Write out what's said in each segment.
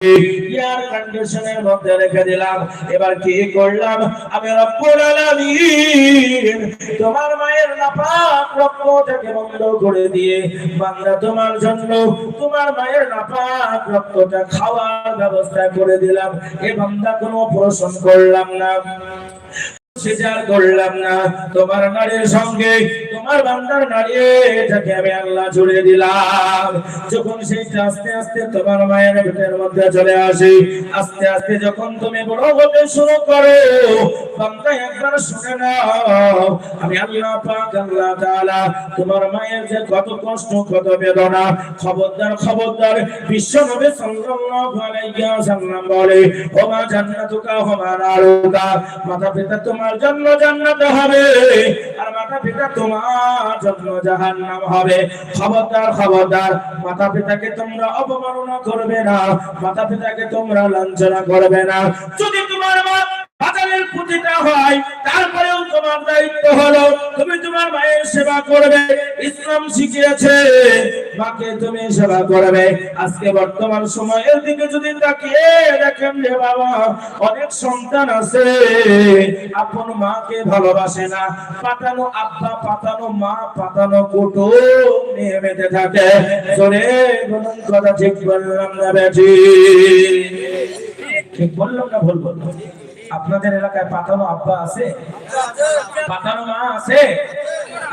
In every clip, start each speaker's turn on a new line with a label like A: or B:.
A: Air কন্ডিশনের মধ্যে রেখে দিলাম। এবার কি করলাম? আমি রব্বুল আলামিন তোমার মায়ের নাপাক রক্তটাকে বন্ধ করে দিয়ে বান্দা তোমার জন্য তোমার মায়ের নাপাক রক্তটা খাওয়ার ব্যবস্থা করে দিলাম। এ বান্দা কোনো প্রশ্ন করলাম না। সেজার করলাম না, তোমার নারীর সঙ্গে, তোমার বান্দার আমি আল্লাহ জুড়ে দিলাম। যখন আস্তে আস্তে তোমার মায়ের মধ্যে চলে আসে, আস্তে আস্তে যখন তুমি বড় হতে শুরু করো, বান্দা একবার শুনে নাও, আমি আল্লাহ পাক, আল্লাহ তাআলা তোমার মায়ের যে কত কষ্ট, কত বেদনা, খবরদার খবরদার, বিশ্ব নবী সাল্লাল্লাহু আলাইহি ওয়াসাল্লাম বলে ওমা জান্নাতুকা ওমা নারুকা। মাতা পিতা তোমার জন্য জান্নাত হবে। আর মাতা পিতা তোমার জন্য জাহান্নাম হবে। খবরদার খবরদার, মাতা পিতাকে তোমরা অপমাননা করবে না, মাতা পিতাকে তোমরা লাঞ্ছনা করবে না। যদি তোমার মা বাজারের পুঁজিটা হয়, তারপরেও তোমার দায়িত্ব হলো, তুমি তোমার মায়ের সেবা করবে, ইসলাম শিখিয়েছে, মাকে তুমি সেবা করবে। আজকে বর্তমান সময়ের দিকে যদি তাকিয়ে দেখেন যে বাবা, অনেক সন্তান আছে, আপন মাকে ভালোবাসে না, পাতানো আব্বা, পাতানো মা, পাতানো কুটুম নিয়ে বেঁধে থাকে। জোরে বলুন, কথা ঠিক বললাম না বেঠি? ঠিক বললাম না ভুল বললাম? আপনাদের এলাকায় পাতানো আব্বা আছে? পাতানো মা আছে?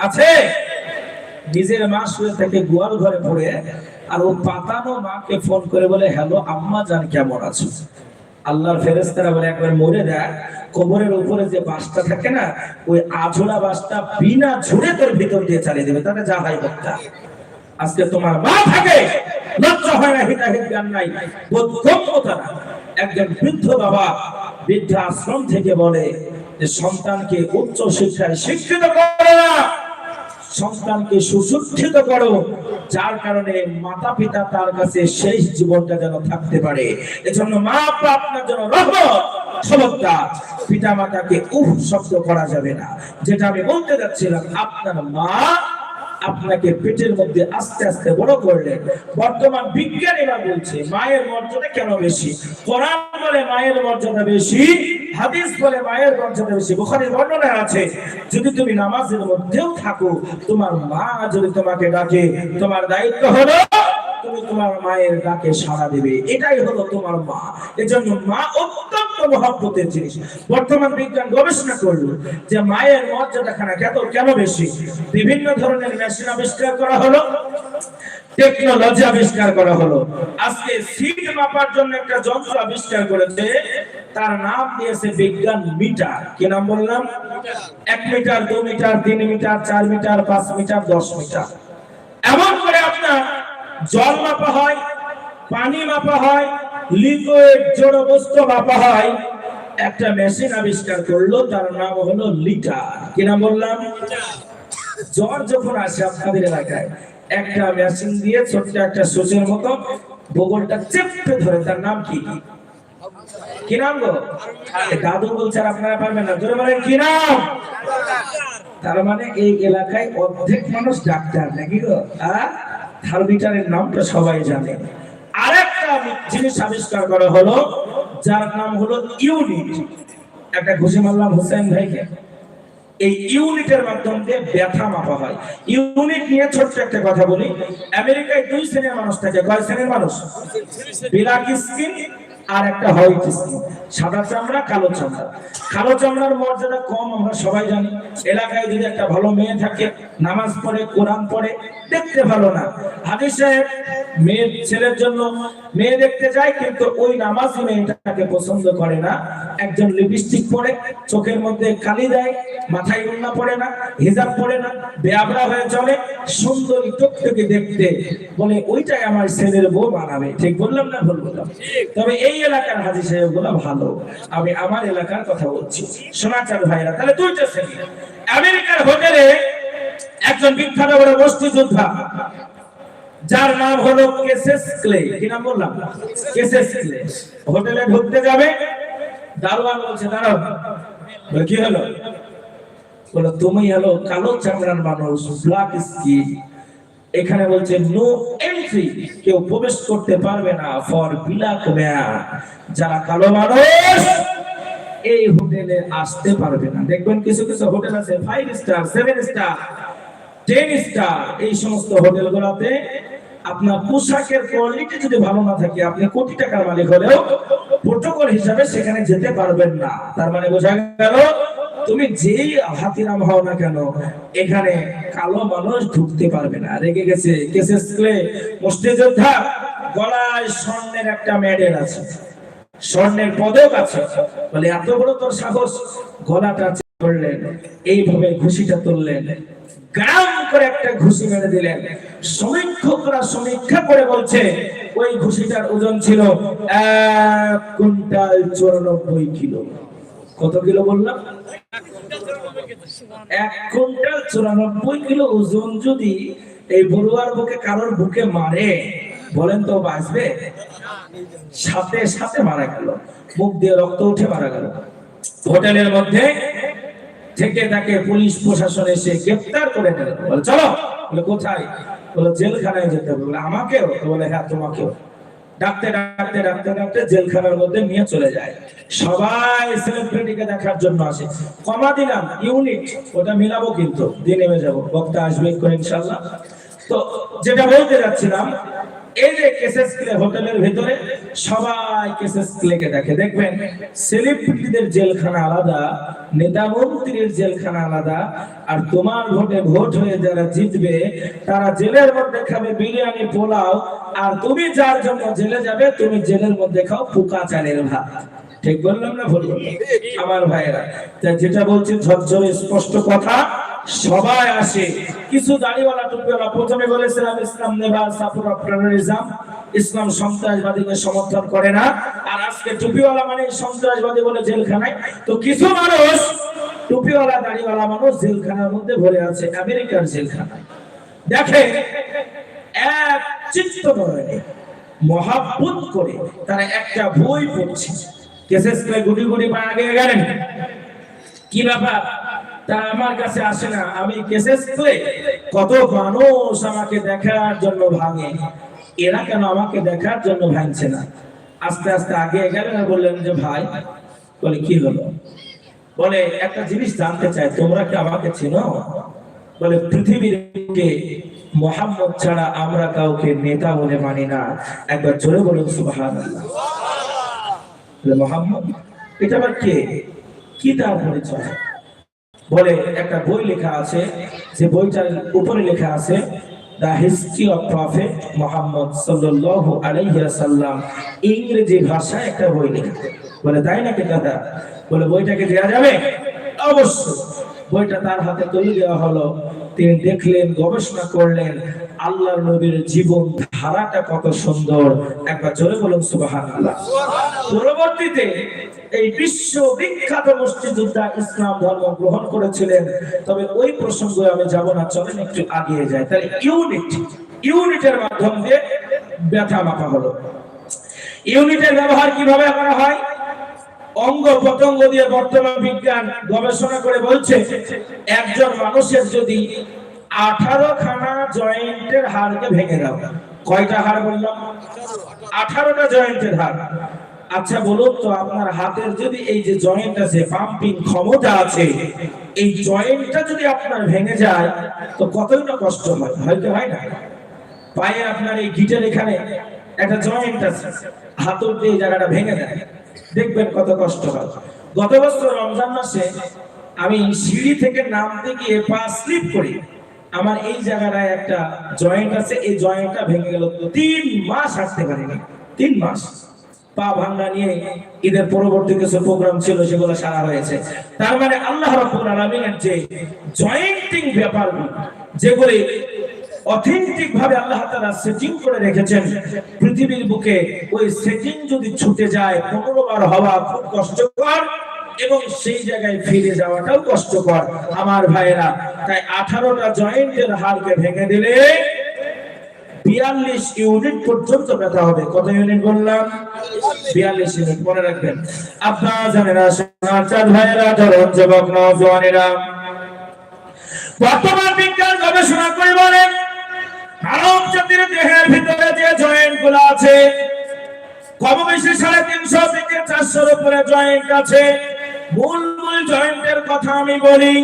A: আছে। নিজের মা শুয়ে থেকে গোয়াল ঘরে পড়ে, আর ও পাতানো মাকে ফোন করে বলে, হ্যালো, আম্মা জান কেমন আছো? আল্লাহর ফেরেস্তারা বলে, একবার মরে দেয় কবরের উপরে যে বাসটা থাকে না, ওই আঝোলা বাসটা বিনা ঝুড়ে তোর ভিতর দিয়ে চালিয়ে দেবে, তাতে যা হয় বক্তা। আজকে তোমার মা থাকে, লজ্জা হয় না, হিতাহিত জ্ঞান নাই না। একজন বৃদ্ধ বাবা বৃদ্ধা আশ্রম থেকে বলে যে সন্তানকে উচ্চ শিক্ষায় শিক্ষিত করে না। সন্তানকে সুশিক্ষিত করো, যার কারণে মাতা পিতা তার কাছে শেষ জীবনটা যেন থাকতে পারে। এজন্য মা বাবা আপনার জন্য রহমত খবরদার পিতা মাতাকে উহ শব্দ করা যাবে না। যেটা আমি বলতে যাচ্ছিলাম, আপনার মা আপনাকে পেটের মধ্যে আস্তে আস্তে বড় করলেন বর্তমান বিজ্ঞানীরা বলছে, মায়ের মর্যাদা কেন বেশি? কোরআন বলে মায়ের মর্যাদা বেশি? হাদিস বলে মায়ের মর্যাদা বেশি, বুখারীর বর্ণনা আছে, যদি তুমি নামাজের মধ্যেও থাকো, তোমার মা যদি তোমাকে ডাকে, তোমার দায়িত্ব হলো সাড়া দেবে। এটাই হলো তোমার মা। মা অত্যন্ত বর্তমান বিজ্ঞান গবেষণা করল যে মায়ের কেন বেশি? বিভিন্ন ধরনের মেশিন আবিষ্কার করা হলো। টেকনোলজি আবিষ্কার করা হলো। আজকে সিট মাপার জন্য একটা যন্ত্র আবিষ্কার করেছে। তার নাম দিয়েছে বিজ্ঞান মিটার। কি নাম বললাম? এক মিটার দু মিটার তিন মিটার চার মিটার পাঁচ মিটার দশ মিটার। এমন করে আপনার জল মাপা হয় পানি মাপা হয় লিকুইড জড় বস্তু মাপা হয়। একটা মেশিন আবিষ্কার করল তার নাম হলো লিটার। কি নাম বললাম? জ্বর যখন আসে আপনাদের এলাকায় একটা মেশিন দিয়ে ছোট্ট একটা সুচের মতো বগলটা চেপে ধরে, তার নাম কি? কি নাম গো? দাদু বলছে আপনারা পারবেন না, জোরে বলেন, কি নাম? তার মানে এই এলাকায় অর্ধেক মানুষ ডাক্তার, নাকি গো? থার্মিটারের নামটা সবাই জানে। আরেকটা জিনিস আবিষ্কার করা হলো, যার নাম হলো ইউনিট। একটা ঘুষি মারলাম হোসেন ভাইকে। এই ইউনিটের মাধ্যম দিয়ে ব্যথা মাপা হয়। ইউনিট নিয়ে ছোট্ট একটা কথা বলি। আমেরিকায় দুই শ্রেণির মানুষ থাকে। কয় শ্রেণির মানুষ? ব্ল্যাক স্কিন আর একটা হোয়াইট স্কিন। সাদা চামড়া, কালো চামড়া। কালো চামড়ার মর্যাদা কম, আমরা সবাই জানি। এলাকায় যদি একটা ভালো মেয়ে থাকে নামাজ পড়ে, কোরআন পড়ে, দেখতে ভালো না। হাজির সাহেব মেয়ে ছেলের জন্য মেয়ে দেখতে যায়, কিন্তু ওই নামাজি মেয়েটাকে পছন্দ করে না। একজন লিপস্টিক পরে, চোখের মধ্যে কালি দেয়, মাথায় উন্না পড়ে না, হিজাব পড়ে না বেআবরা হয়ে চলে, সুন্দরী টুকটুকি দেখতে। বলে, ওইটাই আমার ছেলের বউ বানাবে। ঠিক বললাম না ভুল বললাম? তবে এই এলাকার হাজি সাহেবগুলো ভালো। আমি আমার এলাকার কথা বলছি। সোনাচার ভাইরা, তাহলে দুইটা শ্রেণি। আমেরিকার হোটেলে একজন বিখ্যাত বড় বস্তু যোদ্ধা যার নাম হলো কেসেস ক্লে। কি নাম বললাম? Cases clay. হোটেলে ঢুকতে যাবে, দারোয়ান বলছে, দাঁড়াও। কি হলো? বলো, তুমি হলো কালো চামড়ার মানুষ ব্ল্যাক স্কিন এখানে বলছে নো এন্ট্রি কেউ প্রবেশ করতে পারবে না ফর বিলাক ম্যান যারা কালো মানুষ এই হোটেলে আসতে পারবে না। দেখবেন কিছু কিছু হোটেল আছে five star seven star ten star এই সমস্ত হোটেল হোটেলগুলোতে আপনার পোশাকের কোয়ালিটি যদি ভালো না থাকে, আপনি কোটি টাকার মালিক হলেও প্রোটোকল হিসাবে সেখানে যেতে পারবেন না। তার মানে বোঝা গেল, তুমি যেই হাতিরাম হও না কেন, এখানে কালো মানুষ ঢুকতে পারবে না। রেগে গেছে, কেসেস ক্লে মুষ্টিযোদ্ধা গলায় স্বর্ণের একটা মেডেল আছে। স্বর্ণের পদক আছে। বলে, এত বড় তোর সাহস? গলাটা করলেন এইভাবে ঘুষিটা তুললেন। গ্রাম করে একটা ঘুষি মেরে দিলেন। সমীক্ষকরা সমীক্ষা করে বলছে, ওই ঘুষিটার ওজন ছিল এক কুইন্টাল চুরানব্বই কিলো। কত কিলো বললাম? এক কুইন্টাল চুরানব্বই কিলো ওজন যদি এই বড়ুয়ার বুকে কারোর বুকে মারে, বলেন তো বাঁচবে? সাথে সাথে মারা গেল। মুখ দিয়ে রক্ত উঠে মারা গেল। হোটেলের মধ্যে থেকে তাকে পুলিশ প্রশাসন এসে গ্রেপ্তার করে নিল। বলে, চলো। বলে, কোথায়? বলে, জেলখানায় যেতে হবে। বলে, আমাকেও? তো বলে হ্যাঁ তোমাকেও। ডাকতে ডাকতে ডাকতে ডাকতে জেলখানার মধ্যে নিয়ে চলে যায়। সবাই সেলিব্রিটিকে দেখার জন্য আসে। কমা দিলাম ইউনিট ওটা মিলাবো কিন্তু। দিয়ে নেমে যাব। বক্তা আসবে ইনশাল্লাহ তো যেটা বলতে যাচ্ছিলাম এই যে কেসেস ক্লে হোটেলের ভিতরে সবাই কেসেস ক্লেকে দেখে। দেখবেন সেলিব্রিটিদের জেলখানা আলাদা নেতা মন্ত্রীর জেলখানা আলাদা আর তোমার ভোটে ভোট হয়ে যারা জিতবে তারা জেলের মধ্যে খাবে বিরিয়ানি পোলাও আর তুমি যার জন্য জেলে যাবে তুমি জেলের মধ্যে খাও পোকা চালের ভাত। ঠিক বললাম না ভুল? বললাম? আমার ভাইয়েরা যেটা বলছি ঝরঝরে স্পষ্ট কথা সবাই আসে। কিছু দাড়িওয়ালা টুপিওয়ালা প্রথমে বলেছিলাম, ইসলাম নেবার সাপোর্ট অফ ইসলাম সন্ত্রাসবাদীকে সমর্থন করে না। আর আজকে টুপিওয়ালা মানে সন্ত্রাসবাদী বলে জেলখানায়। তো কিছু মানুষ, টুপিওয়ালা, দাড়িওয়ালা মানুষ জেলখানার মধ্যে ভরে আছে, আমেরিকার জেলখানায়। দেখে এক চিত্ত নয়নে মহাব্বত করে তারা একটা বই পড়ছে। কেসেস গুটি গুটি পা আগে গেলেন। কি ব্যাপার? মোহাম্মদ ছাড়া আমরা কাউকে নেতা বলে মানি না। একবার জোরে বলুন, সুবহানাল্লাহ। মোহাম্মদ? এটা আবার কে? কি তার পরিচয়? বলে একটা বই লেখা আছে, যে বইটার উপরে লেখা আছে the history of Prophet Muhammad সাল্লাল্লাহু আলাইহি সাল্লাম ইংরেজি ভাষায় একটা বই লেখা বলে, তাই নাকি দাদা? বলে, বইটাকে দেওয়া যাবে? অবশ্যই। বইটা তার হাতে তুলে দেওয়া হলো। তিনি দেখলেন, গবেষণা করলেন আল্লাহ নবীর জীবন ধারাটা কত সুন্দর। একবার জোরে বলুন, সুবহানাল্লাহ। পরবর্তীতে এই বিশ্ব বিখ্যাত মুষ্টিযোদ্ধা ইসলাম ধর্ম গ্রহণ করেছিলেন। তবে ওই প্রসঙ্গে আমি যাব না, চলেন একটু আগিয়ে যাই। তাহলে ইউনিট, ইউনিটের মাধ্যম দিয়ে ব্যথা মাপা হলো। ইউনিটের ব্যবহার কীভাবে করা হয়? অঙ্গ প্রত্যঙ্গ দিয়ে বর্তমান বিজ্ঞান গবেষণা করে বলছে, একজন মানুষের যদি আঠারো খানা জয়েন্টের হাড়কে ভেঙে দাও, কয়টা হাড় বললাম? আঠারোটা জয়েন্টের হাড়। আচ্ছা বলুন তো, আপনার হাতের যদি এই যে জয়েন্ট আছে পাম্পিং ক্ষমতা আছে, এই জয়েন্টটা যদি আপনার ভেঙে যায়, তো কতই না কষ্ট হয়? হয়তো হয় না? পায়ে আপনার এই গিটের এখানে একটা জয়েন্ট আছে হাতুর দিয়ে জায়গাটা ভেঙে দেয়। দেখবেন কত কষ্ট হয়। গত বছর রমজান মাসে আমি সিঁড়ি থেকে নামতে গিয়ে পা স্লিপ করি। আমার এই জায়গাটায় একটা জয়েন্ট আছে, এই জয়েন্টটা ভেঙে গেল। তিন মাস হাঁটতে পারিনি। তিন মাস। পা ভাঙ্গা নিয়ে ঈদের পরবর্তী কিছু প্রোগ্রাম ছিল, সেগুলো সারা হয়েছে তার মানে আল্লাহ রাব্বুল আলামিনের যে জয়েন্টিং ব্যাপারগুলো যেগুলি অথেন্টিক ভাবে আল্লাহ সেটিং করে রেখেছেন, পৃথিবীর বুকে ওই সেটিং যদি ছুটে যায় হওয়া খুব কষ্টকর এবং সেই জায়গায় ফিরে যাওয়াটাও কষ্টকর। আমার ভাইয়েরা, তাই আঠারোটা জয়েন্টের হাড়কে ভেঙে দিলে বিয়াল্লিশ ইউনিট পর্যন্ত ব্যথা হবে। কত ইউনিট বললাম? বিয়াল্লিশ ইউনিট, মনে রাখবেন। আপনারা জানেন সোনার ভাইয়েরা, ধরুন, যুবক, নজওয়ানেরা। বর্তমান বিজ্ঞান গবেষণা করে বলেন, মানব জাতির দেহের ভিতরে যে জয়েন্টগুলো আছে, কম বেশি সাড়ে তিনশো থেকে চারশোর উপরে জয়েন্ট আছে। মূল মূল জয়েন্টের কথা আমি বলি,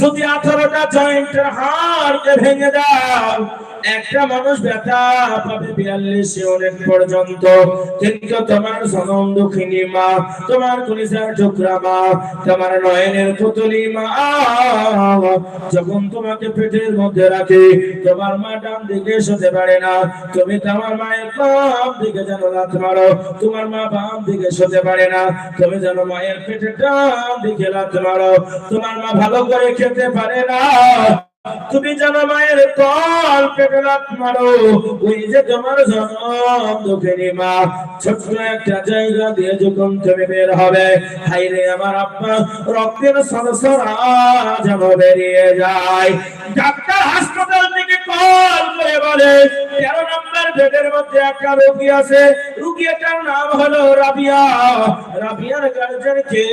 A: যদি আঠারোটা জয়েন্টের হাড়কে ভেঙে দাও একটা মানুষ ব্যথা পাবে বিয়াল্লিশ ইউনিট পর্যন্ত। কিন্তু তোমার সনম দুঃখিনী মা, তোমার কলিজার টুকরা মা, তোমার নয়নের পুতুলি মা, যখন তোমাকে পেটের মধ্যে রাখে, তোমার মা ডান দিকে শুতে পারে না। তুমি তোমার মায়ের বাম দিকে যেন লাথ মারো, তোমার মা বাম দিকে শুতে পারে না। তুমি যেন মায়ের পেটে ডান দিকে লাথ মারো, তোমার মা ভালো করে খেতে পারে না। তুমি যেন মায়ের তল পেটে লাথ মারো। ওই যে তোমার জনম দুঃখেরই মা, ছোট্ট একটা জায়গা দিয়ে যখন তুমি বের হবে, হাইরে আমার আব্বা, রক্তের সরসরা যেন বেরিয়ে যায়। ডাক্তার হাসপাতাল থেকে কল করে বলে, তেরো নম্বর বেডের মধ্যে একটা রোগী আছে। রোগীটার নাম হলো রাবিয়া। রাবিয়ার গার্জেন কে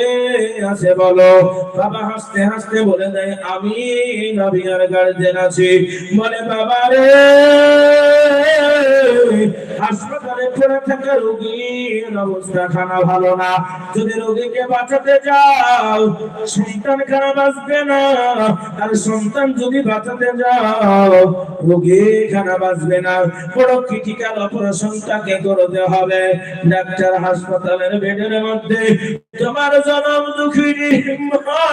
A: আছে বলো? বাবা হাসতে হাসতে বলে দেয়, আমি রাবিয়ার গার্জেন আছে। বলে বাবা রে হাসপাতালে পড়ে থাকা রোগীর অবস্থা খানা ভালো না। যদি রোগীকে বাঁচাতে যাও সন্তান খানা বাঁচবে না। আর সন্তান যদি বাঁচাতে যাও রোগী খানা বাঁচবে না। বড় ক্রিটিক্যাল অপারেশনটাকে করতে হবে। ডাক্তার হাসপাতালের বেডের মধ্যে তোমার জনম দুঃখিনী মা,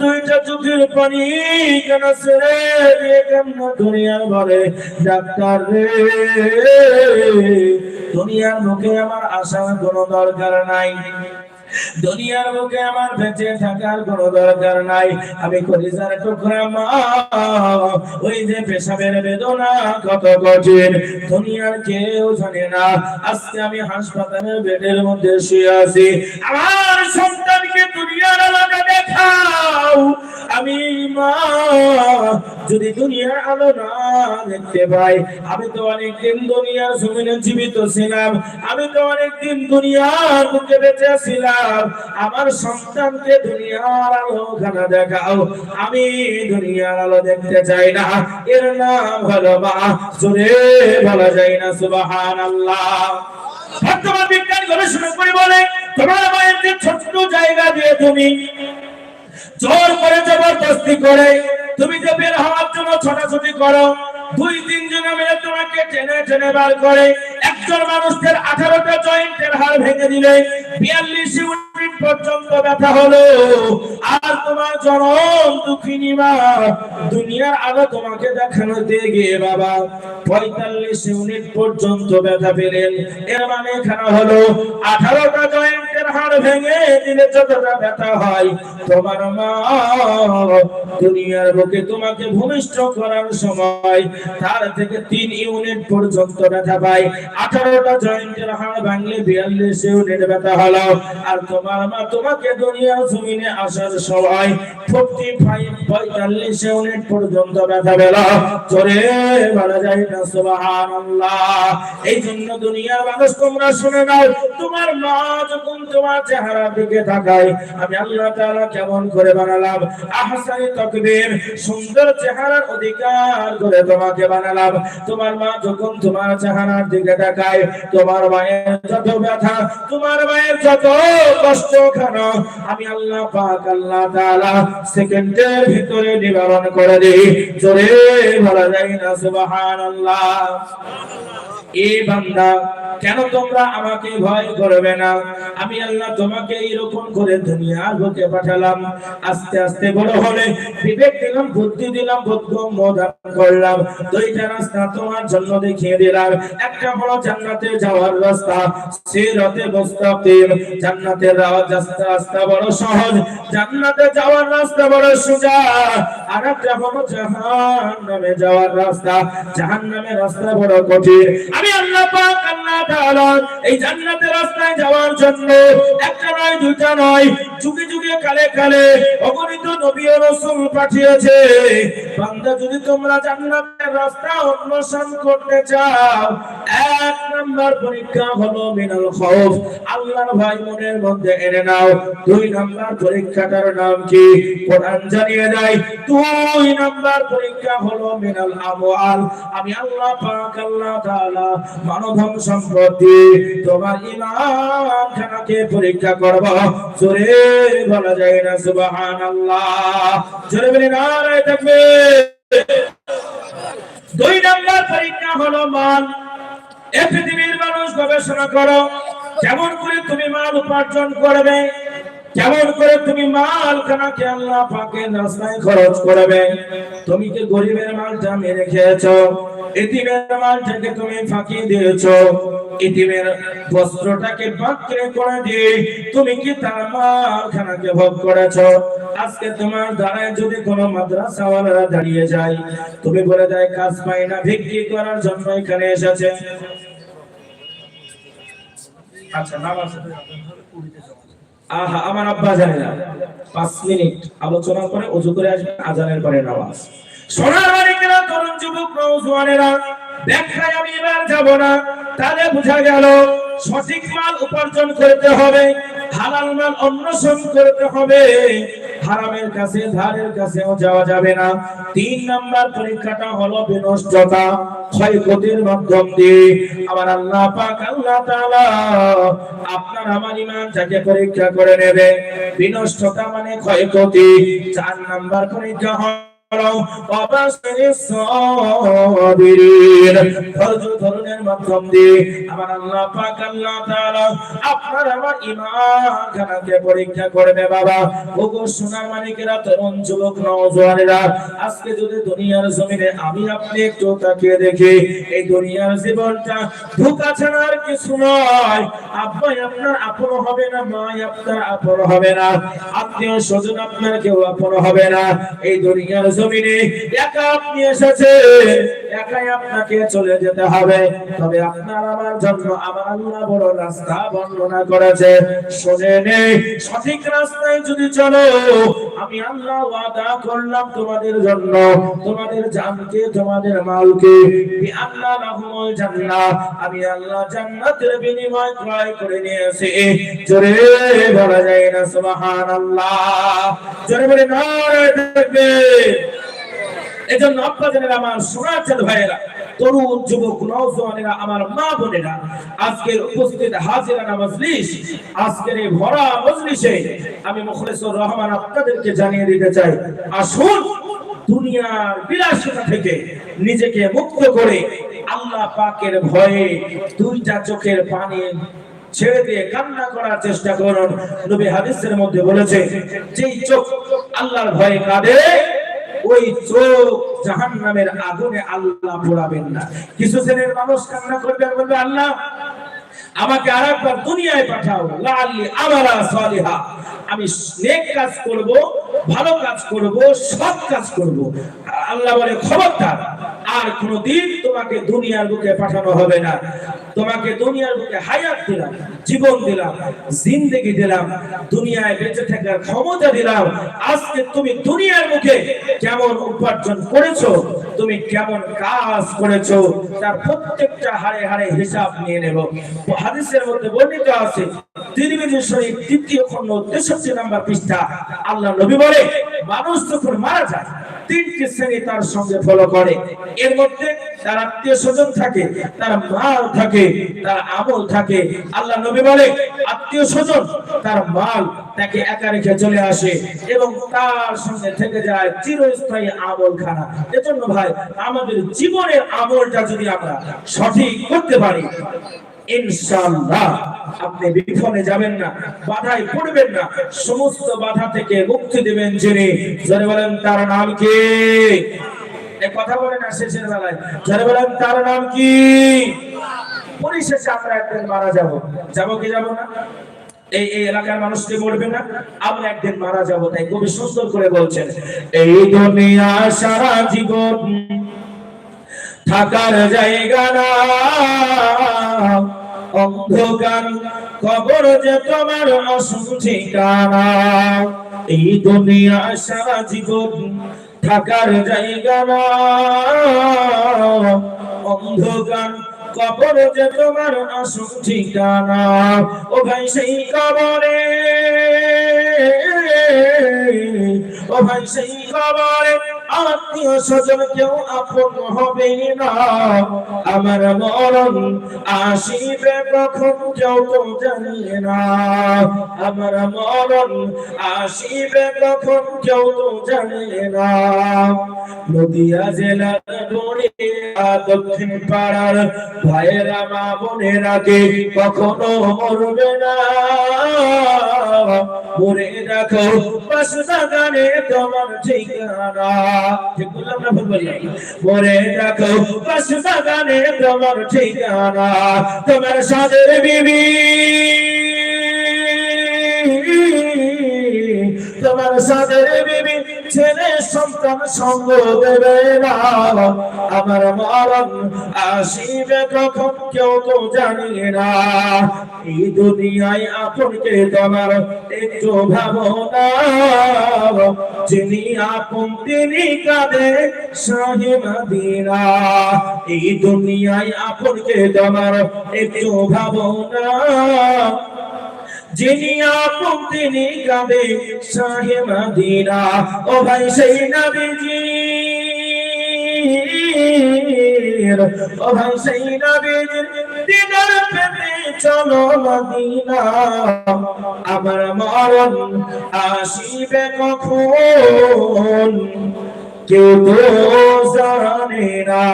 A: দুইটা চোখের পানি কেন ছেড়ে দিয়ে কেমন দুনিয়ার বলে ডাক্তার রে। দুনিয়ার মুখে আমার আসার কোনো দরকার নাই। দুনিয়ার বুকে আমার বেঁচে থাকার কোনো দরকার নাই। আমি কলিজার টুকরা মা, ওই যে পেশাবের বেদনা কত কঠিন। দুনিয়ার কেউ জানে না। আজকে আমি হাসপাতালের বেডের মধ্যে শুয়ে আছি। আমার সন্তানকে দুনিয়ার আলোটা দেখাও। আমি মা, যদি দুনিয়ার আলো না দেখতে পাই, আমি তো অনেকদিন দুনিয়ার জমিনে জীবিত ছিলাম, আমি তো অনেকদিন দুনিয়ার বুকে বেঁচে ছিলাম। আমার সন্তানকে দুনিয়ার আলো খানা দেখাও, আমি দুনিয়ার আলো দেখতে চাই না। এর নাম হলো মা, জোরে বলা যায় না সুবাহান আল্লাহ বর্তমান বিজ্ঞান গবেষণা করে বলে, তোমার মায়ের ছোট্ট জায়গা দিয়ে তুমি জোর করে জবরদস্তি করে। তুমি যে বের হওয়ার জন্য ছোটাছুটি করো, দুই, তিন জনে মিলে তোমাকে টেনে টেনে বার করে। একজন মানুষের আঠারোটা জয়েন্টের হাড় ভেঙে দিলে বিয়াল্লিশ ইউনিট পর্যন্ত ব্যথা হলো। আর তোমার জনম দুঃখিনী মা, দুনিয়ার আলো তোমাকে দেখানো দিয়ে গিয়ে বাবা। পঁয়তাল্লিশ ইউনিট পর্যন্ত ব্যথা পেলেন। এর মানে এখানে হলো আঠারোটা জয়েন্টের হাড় ভেঙে দিলে যতটা ব্যথা হয়, তোমার মা দুনিয়ার বুকে তোমাকে ভূমিষ্ঠ করার সময় তার থেকে তিন ইউনিট পর্যন্ত ব্যথা পায়। আঠারোটা জয়েন্টের হাড় ভাঙলে বিয়াল্লিশ ইউনিট ব্যথা হলো। আর তোমার মা তোমাকে দুনিয়ার জমিনে আসার সময় ফোর্টি ফাইভ পঁয়তাল্লিশ ইউনিট পর্যন্ত ব্যথা পেল। চলে বলা যায় না, সুবহানাল্লাহ। এই জন্য দুনিয়ার মানুষ তোমরা শুনে নাও, তোমার মা যখন তোমার দিকে তাকায় আমি আল্লাহ তাআলা কেমন করে বানালাম? আহসানি সুন্দর চেহারার অধিকার করে তোমাকে বানালাম। তোমার মা যখন তোমার চেহারার দিকে তোমার মায়ের যত ব্যথা, তোমার মায়ের যত কষ্ট আমি আল্লাহ পাক আল্লাহ তাআলা সেকেন্ডের ভিতরে নিবারণ করে দিই। জোরে বলা যায় না, সুবহানাল্লাহ। বান্দা, কেন তোমরা আমাকে ভয় করবে না? আমি আল্লাহ তোমাকে এইরকম করে দুনিয়ার বুকে পাঠালাম। আস্তে আস্তে বড় হলে বিবেক দিলাম, বুদ্ধি দিলাম, বোধগম্য দান করলাম। দুইটা রাস্তা তোমার জন্য দেখিয়ে দিলাম। একটা বড় জান্নাতে যাওয়ার রাস্তা সিরাতে মুস্তাকিম। জান্নাতের রাস্তা রাস্তা বড় সহজ। জান্নাতে যাওয়ার রাস্তা বড় সোজা আর একটা বড় জাহান্নামে যাওয়ার রাস্তা। জাহান্নামের রাস্তা বড় কঠিন। আমি আল্লাহ পাক, আল্লাহ এই জান্নাতের রাস্তায় যাওয়ার জন্য একটা নয়, দুইটা নয়। যুগে যুগে কালে কালে অগণিত নবী ও রাসূল পাঠিয়েছে। বান্দা, যদি তোমরা জান্নাতের রাস্তা অন্বেষণ করতে চাও, এক নাম্বার পরীক্ষা হলো মিনাল খাউফ আল্লাহর ভয় মনের মধ্যে এনে নাও। দুই নাম্বার পরীক্ষাটার নাম কি? কোরআন জানিয়ে দেয়। দুই নাম্বার পরীক্ষা হলো মিনাল আমওয়াল। আমি আল্লাহ পাক, আল্লাহ তাআলা মানব সম্পত্তি, তোমার ঈমান খানাকে পরীক্ষা করব। জোরে বলা যায় না, সুবহানাল্লাহ। জোরে বলে নারায় তাকবীর। দুই নাম্বার পরীক্ষা হলো মান এ পৃথিবীর মানুষ গবেষণা করো, যেমন করে তুমি মাল উপার্জন করবে। কেমন করে তুমি মাল খানাকে আল্লাহ পাকের রাস্তায় খরচ করবে, তুমি কি গরিবের মালটা মেরে খেয়েছো? এতিমের মালটাকে তুমি ফাঁকি দিয়েছ। এতিমের বস্ত্রটাকে বাকরে করে দিয়ে তুমি কি তার মাল খানাকে ভোগ করেছ? আজকে তোমার দ্বারায় যদি কোনো মাদ্রাসাওয়ালারা দাঁড়িয়ে যায়, তুমি বলে দেয়, কাজ পাই না, ভিক্ষি করার জন্য এখানে এসেছে। আচ্ছা নামাজ আহা, আমার আব্বা জানে না। পাঁচ মিনিট আলোচনা করে অজু করে আসবেন আজানের পরে নামাজ। সোনার মালিকেরা তরুণ যুবক নৌজওয়ানেরা ব্যাখ্যায় আমি এবার যাব না। তাহলে বোঝা গেল, সঠিক মাল উপার্জন করতে হবে, হালাল মাল অন্বেষণ করতে হবে। হারামের কাছে, ধারের কাছেও যাওয়া যাবে না। তিন নাম্বার পরীক্ষাটা হলো বিনষ্টতা ক্ষয়ক্ষতির মাধ্যম দিয়ে। আমার আল্লাহ পাক, আল্লাহ তাআলা আপনার আমার ইমান যাকে পরীক্ষা করে নেবে। বিনষ্টতা মানে ক্ষয়ক্ষতি। চার নাম্বার পরীক্ষা হলো আজকে যদি দুনিয়ার জমিনে আমি আপনি একটু দেখি, এই দুনিয়ার জীবনটা আর কিছু নয়। আব্বাই আপনার আপন হবে না, মাই আপনার আপন হবে না। আত্মীয় স্বজন আপনার কেউ আপন হবে না। এই দুনিয়ার জমিনে একা আপনি এসেছে। একাই আপনাকে চলে যেতে হবে। তবে আপনার আমার জন্য আমার আল্লাহ বড় রাস্তা বর্ণনা করেছে। শুনে নেই সঠিক রাস্তায় যদি চলো, আমি আল্লাহ ওয়াদা করলাম তোমাদের জন্য, তোমাদের জানকে, তোমাদের মালকে। আল্লাহ লাহুমুল জান্নাহ আমি আল্লাহ জান্নাতের বিনিময় ক্রয় করে নিয়েছি। জোরে বলা যায় না, সুবহানাল্লাহ। জোরে বলে নারে তাকবীর। এজন্য আব্বাজানেরা আমার সোনাচাঁদ ভাইয়েরা, তরুণ যুবক নওজওয়ানেরা আমার মা বোনেরা, আজকের উপস্থিত হাজিরা মজলিস আজকের এই ভরা মজলিসে আমি মুখলেসুর রহমান আপনাদেরকে জানিয়ে দিতে চাই, আসুন দুনিয়ার বিলাসিতা থেকে নিজেকে মুক্ত করে আল্লাহ পাকের ভয়ে দুইটা চোখের পানি ছেড়ে দিয়ে কান্না করার চেষ্টা করুন। নবী হাদিসের মধ্যে বলেছে, যেই চোখ আল্লাহর ভয়ে কাঁদে ওই চোখ জাহান নামের আগুনে আল্লাহ পোড়াবেন না। কিছু শ্রেণির মানুষ কান্না করবে আর বলবে, আল্লাহ, আমাকে আরেকবার দুনিয়ায় পাঠাও। লাআল্লি আমালা সালিহা। আমি নেক কাজ করব, ভালো কাজ করব, সৎ কাজ করব। আল্লাহ বলে, খবরদার, আর কোনদিন তোমাকে দুনিয়ার বুকে পাঠানো হবে না। তোমাকে দুনিয়ার বুকে হায়াত দিলাম, জীবন দিলাম, জিন্দেগি দিলাম, দুনিয়ায় বেঁচে থাকার ক্ষমতা দিলাম। আজকে তুমি দুনিয়ার মুখে কেমন উপার্জন করেছ, তুমি কেমন কাজ করেছ, তার প্রত্যেকটা হারে হারে হিসাব নিয়ে নেব। হাদিসের মধ্যে বর্ণিত আছে তিরমিজি শরীফ তৃতীয় খণ্ড তেষট্টি নাম্বার পৃষ্ঠা। আল্লাহ নবী বলে, মানুষ যখন মারা যায়, তিনটি শ্রেণি তার সঙ্গে ফলো করে। এর মধ্যে তার আত্মীয় স্বজন থাকে, তার মাল থাকে, তার আমল থাকে। আল্লাহ নবী বলে, আত্মীয় স্বজন তার মাল তাকে একা রেখে চলে আসে এবং তার সঙ্গে থেকে যায় চিরস্থায়ী আমল খানা এজন্য ভাই, আমাদের জীবনের আমলটা যদি আমরা সঠিক করতে পারি ইনশাআল্লাহ, আপনি বিফলে যাবেন না, বাধায় পড়বেন না, সমস্ত বাধা থেকে মুক্তি দেবেন যিনি। যারা বলেন, তার নাম কি? কথা বলে না শেষের বেলায়। যারা বলেন, তার নাম কি? পরিশেষে আমরা একদিন মারা যাব। যাব কি যাব না? এই এই এলাকার মানুষকে বলবে না, আমরা একদিন মারা যাব, তাই খুবই সুন্দর করে বলছেন, এই দুনিয়া সারা জীবন থাকার জায়গা না। অন্ধকার কবর যে তোমার ঠিকানা। এই দুনিয়া সারা জীবন থাকার জায়গা না। অন্ধকার কবর যে তোমার আসল ঠিকানা। ও ভাই সেই কবরে ও ভাই সেই কবরে আত্মীয় স্বজন কেউ আপন হবে না। আমার মরণ আসিবে কখন কেউ তো জানি না। আমার মরণ আসিবে কখন কেউ তো জানে না। নদিয়া জেলার দক্ষিণ পাড়ার ভাইয়েরা মা বোনের আগে কখনো মরবে না। মরে রাখো পাশ বাগানে তোমার ঠিকানা। ঠিক বললাম না ভুল বললাম মরে তোমার সাদের বিবি। তোমার সাদের ছেলে সন্তান সঙ্গ দেবে না। আমার মরণ আসিবে কখন কেউ তো জানি না। এই দুনিয়ায় আপনকে তোমার একটু ভাবনা। যিনি আপন, তিনি কাঁদে সাহিমাদিনা এই দুনিয়ায় আপনকে তোমার একটু ভাবনা। যিনি আপন, তিনি কাঁদে শাহে মদিনা। ও ভাই সেই নবীজি আমার মরণ আসিবে কখন? কেউ তো জানে না।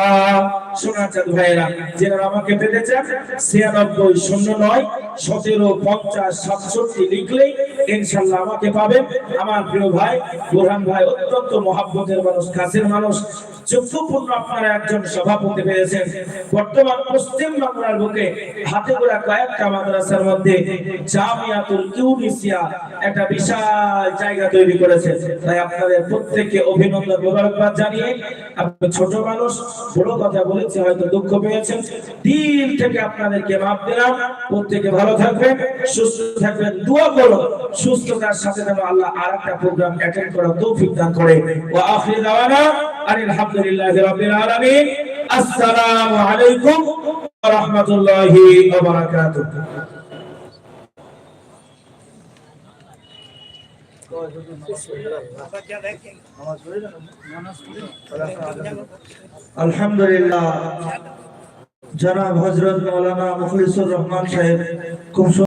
A: শূন্য নয়, সতেরো, পঞ্চাশ, সাতষট্টি লিখলেই আমাকে পাবেন। আমার প্রিয় ভাই অত্যন্ত মানুষ মানুষ। একজন সভাপতি পেয়েছেন। বর্তমান পশ্চিম বাংলার বুকে হাতে গোড়া কয়েকটা মাদ্রাসার মধ্যে ইউনিসিয়া একটা বিশাল জায়গা তৈরি করেছে। তাই আপনাদের প্রত্যেককে অভিনন্দন জানিয়ে, আপনি ছোট মানুষ, বড় কথা বলেছে, হয়তো দুঃখ পেয়েছেন। দিল থেকে আপনাদেরকে মাপ দিলাম। প্রত্যেকে ভালো থাকবেন, সুস্থ থাকবেন, দোয়া করো সুস্থতার সাথে যেন আল্লাহ আর একটা প্রোগ্রাম অ্যাটেন্ড করার তৌফিক দান করে। ওয়া আখির দাওয়ানা আলহামদুলিল্লাহি রাব্বিল আলামিন। আসসালামু আলাইকুম ওয়া রাহমাতুল্লাহি ওয়া বারাকাতুহু।
B: আলহামদুলিল্লাহ। জনাব হজরত মৌলানা মুখলিসুর রহমান সাহেব খুব